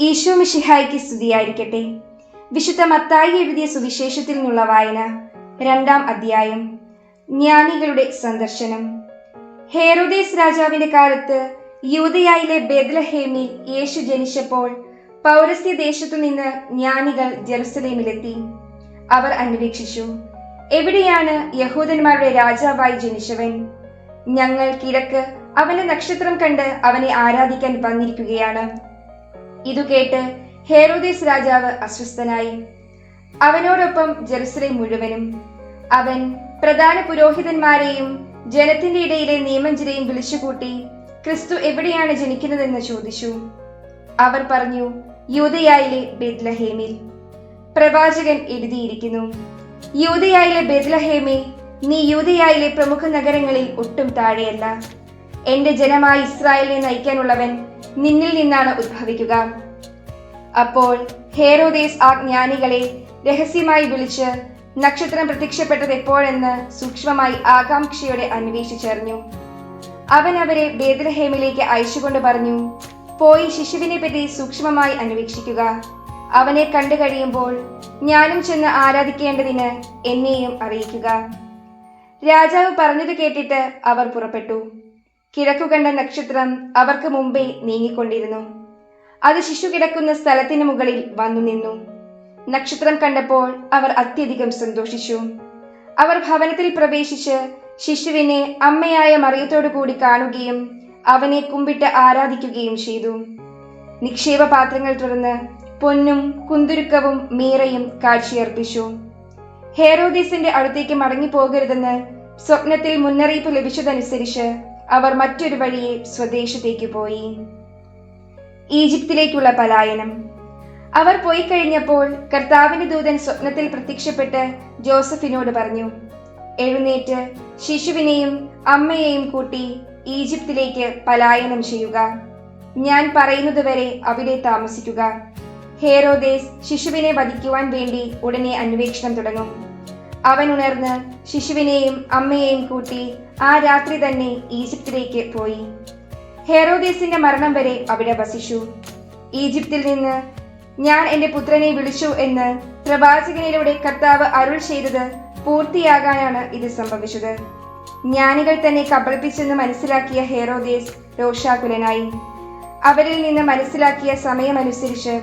ഈശോ മിഷിഹായ്ക്ക് സ്തുതിയായിരിക്കട്ടെ. വിശുദ്ധ മത്തായി എഴുതിയ സുവിശേഷത്തിൽ നിന്നുള്ള വായന രണ്ടാം അധ്യായം ജ്ഞാനികളുടെ സന്ദർശനം. ഹേറോദേസ് രാജാവിന്റെ കാലത്ത് യൂതയായിലെ ബെദ്ലഹേമിൽ യേശു ജനിച്ചപ്പോൾ പൗരസ്ത്യ ദേശത്തു നിന്ന് ജ്ഞാനികൾ ജെറുസലേമിലെത്തി. അവർ അന്വേഷിച്ചു എവിടെയാണ് യഹൂദന്മാരുടെ രാജാവായി ജനിച്ചവൻ? ഞങ്ങൾ കിഴക്ക് അവന്റെ നക്ഷത്രം കണ്ട് അവനെ ആരാധിക്കാൻ വന്നിരിക്കുകയാണ്. ഇതു കേട്ട് ഹേറോദേസ് രാജാവ് അസ്വസ്ഥനായി. അവനോടൊപ്പം ജെറുസലേം മുഴുവനും. അവൻ പ്രധാന പുരോഹിതന്മാരെയും ജനത്തിന്റെ ഇടയിലെ നിയമജ്ഞരെയും വിളിച്ചുകൂട്ടി ക്രിസ്തു എവിടെയാണ് ജനിക്കുന്നതെന്ന് ചോദിച്ചു. അവർ പറഞ്ഞു യൂതയായിലെ ബെദ്ലഹേമിൽ പ്രവാചകൻ എഴുതിയിരിക്കുന്നു യൂതയായിലെ ബെദ്ലഹേമേ നീ യൂതയായിലെ പ്രമുഖ നഗരങ്ങളിൽ ഒട്ടും താഴെയല്ല. എന്റെ ജനമായി ഇസ്രായേലിനെ നയിക്കാനുള്ളവൻ നിന്നിൽ നിന്നാണ് ഉദ്ഭവിക്കുക അപ്പോൾ ഹേരോദേസ് ആ ജ്ഞാനികളെ രഹസ്യമായി വിളിച്ച് നക്ഷത്രം പ്രത്യക്ഷപ്പെട്ടത് എപ്പോഴെന്ന് സൂക്ഷ്മമായി ആകാംക്ഷയോടെ അന്വേഷിച്ചറിഞ്ഞു. അവൻ അവരെ ബേദലഹേമിലേക്ക് അയച്ചുകൊണ്ട് പറഞ്ഞു പോയി ശിശുവിനെ പറ്റി സൂക്ഷ്മമായി അന്വേഷിക്കുക. അവനെ കണ്ടു കഴിയുമ്പോൾ ഞാനും ചെന്ന് ആരാധിക്കേണ്ടതിന് എന്നെയും അറിയിക്കുക. രാജാവ് പറഞ്ഞത് കേട്ടിട്ട് അവർ പുറപ്പെട്ടു. കിഴക്കു കണ്ട നക്ഷത്രം അവർക്ക് മുമ്പേ നീങ്ങിക്കൊണ്ടിരുന്നു. അത് ശിശു കിടക്കുന്ന സ്ഥലത്തിന് മുകളിൽ വന്നു നിന്നു. നക്ഷത്രം കണ്ടപ്പോൾ അവർ അത്യധികം സന്തോഷിച്ചു. അവർ ഭവനത്തിൽ പ്രവേശിച്ച് ശിശുവിനെ അമ്മയായ മറിയത്തോടു കൂടി കാണുകയും അവനെ കുമ്പിട്ട് ആരാധിക്കുകയും ചെയ്തു. നിക്ഷേപ പാത്രങ്ങൾ തുറന്ന് പൊന്നും കുന്തുരുക്കവും മീറയും കാഴ്ചയർപ്പിച്ചു. ഹേറോദീസിന്റെ അടുത്തേക്ക് മടങ്ങി പോകരുതെന്ന് സ്വപ്നത്തിൽ മുന്നറിയിപ്പ് ലഭിച്ചതനുസരിച്ച് അവർ മറ്റൊരു വഴിയെ സ്വദേശത്തേക്ക് പോയി. ഈജിപ്തിലേക്കുള്ള പലായനം. അവർ പോയി കഴിഞ്ഞപ്പോൾ കർത്താവിന്റെ ദൂതൻ സ്വപ്നത്തിൽ പ്രത്യക്ഷപ്പെട്ട് ജോസഫിനോട് പറഞ്ഞു എഴുന്നേറ്റ് ശിശുവിനെയും അമ്മയെയും കൂട്ടി ഈജിപ്തിലേക്ക് പലായനം ചെയ്യുക. ഞാൻ പറയുന്നത് വരെ അവിടെ താമസിക്കുക. ഹേറോദേസ് ശിശുവിനെ വധിക്കുവാൻ വേണ്ടി ഉടനെ അന്വേഷണം തുടങ്ങും. അവൻ ഉണർന്ന് ശിശുവിനെയും അമ്മയെയും കൂട്ടി ആ രാത്രി തന്നെ ഈജിപ്തിലേക്ക് പോയി. ഹെറോദേസിന്റെ മരണം വരെ അവിടെ വസിച്ചു. ഈജിപ്തിൽ നിന്ന് ഞാൻ എന്റെ പുത്രനെ വിളിച്ചു എന്ന് പ്രവാചകനിലൂടെ കർത്താവ് അരുൾ ചെയ്തത് പൂർത്തിയാകാനാണ് ഇത് സംഭവിച്ചത്. ജ്ഞാനികൾ തന്നെ കബളിപ്പിച്ചെന്ന് മനസ്സിലാക്കിയ ഹെറോദേസ് രോഷാകുലനായി. അവരിൽ നിന്ന് മനസ്സിലാക്കിയ സമയമനുസരിച്ച്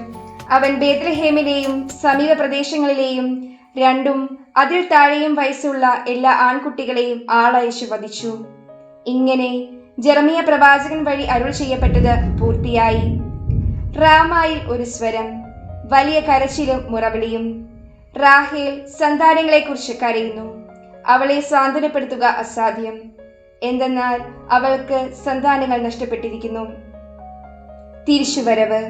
അവൻ ബേദ്രഹേമിലെയും സമീപ പ്രദേശങ്ങളിലെയും രണ്ടും അതിൽ താഴെയും വയസ്സുള്ള എല്ലാ ആൺകുട്ടികളെയും ആളയച്ചു വധിച്ചു ഇങ്ങനെ ജെറമിയ പ്രവാചകൻ വഴി അരുൾ ചെയ്യപ്പെട്ടത് പൂർത്തിയായി. റാമായിൽ ഒരു സ്വരം വലിയ കരച്ചിലും മുറവിളിയും. റാഹേൽ സന്താനങ്ങളെക്കുറിച്ച് കരയുന്നു. അവളെ സാന്ത്വനപ്പെടുത്തുക അസാധ്യം. എന്തെന്നാൽ അവൾക്ക് സന്താനങ്ങൾ നഷ്ടപ്പെട്ടിരിക്കുന്നു. തിരിച്ചുവരവ്.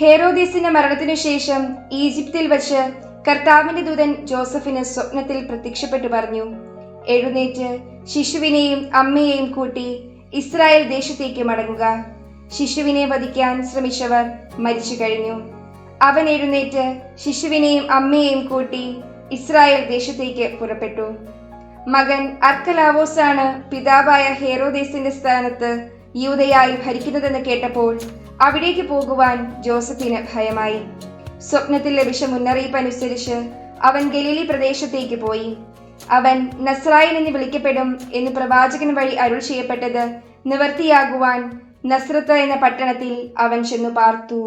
ഹേറോദീസിന്റെ മരണത്തിനു ശേഷം ഈജിപ്തിൽ വച്ച് കർത്താവിന്റെ ദൂതൻ ജോസഫിന് സ്വപ്നത്തിൽ പ്രത്യക്ഷപ്പെട്ടു പറഞ്ഞു എഴുന്നേറ്റ് ശിശുവിനെയും അമ്മയെയും കൂട്ടി ഇസ്രായേൽ ദേശത്തേക്ക് മടങ്ങുക. ശിശുവിനെ വധിക്കാൻ ശ്രമിച്ചവർ മരിച്ചു കഴിഞ്ഞു. അവൻ എഴുന്നേറ്റ് ശിശുവിനെയും അമ്മയെയും കൂട്ടി ഇസ്രായേൽ ദേശത്തേക്ക് പുറപ്പെട്ടു. മകൻ അർക്കലാവോസ് ആണ് പിതാവായ ഹേറോദേസിന്റെ സ്ഥാനത്ത് യൂതയായി ഭരിക്കുന്നതെന്ന് കേട്ടപ്പോൾ അവിടേക്ക് പോകുവാൻ ജോസഫിന് ഭയമായി. സ്വപ്നത്തിൽ ലഭിച്ച മുന്നറിയിപ്പ് അനുസരിച്ച് അവൻ ഗലീലി പ്രദേശത്തേക്ക് പോയി. അവൻ നസ്രായൻ എന്ന് വിളിക്കപ്പെടും എന്ന് പ്രവാചകൻ വഴി അരുൾ ചെയ്യപ്പെട്ടത് നിവർത്തിയാകുവാൻ നസ്രത്ത് എന്ന പട്ടണത്തിൽ അവൻ ചെന്നു പാർത്തു.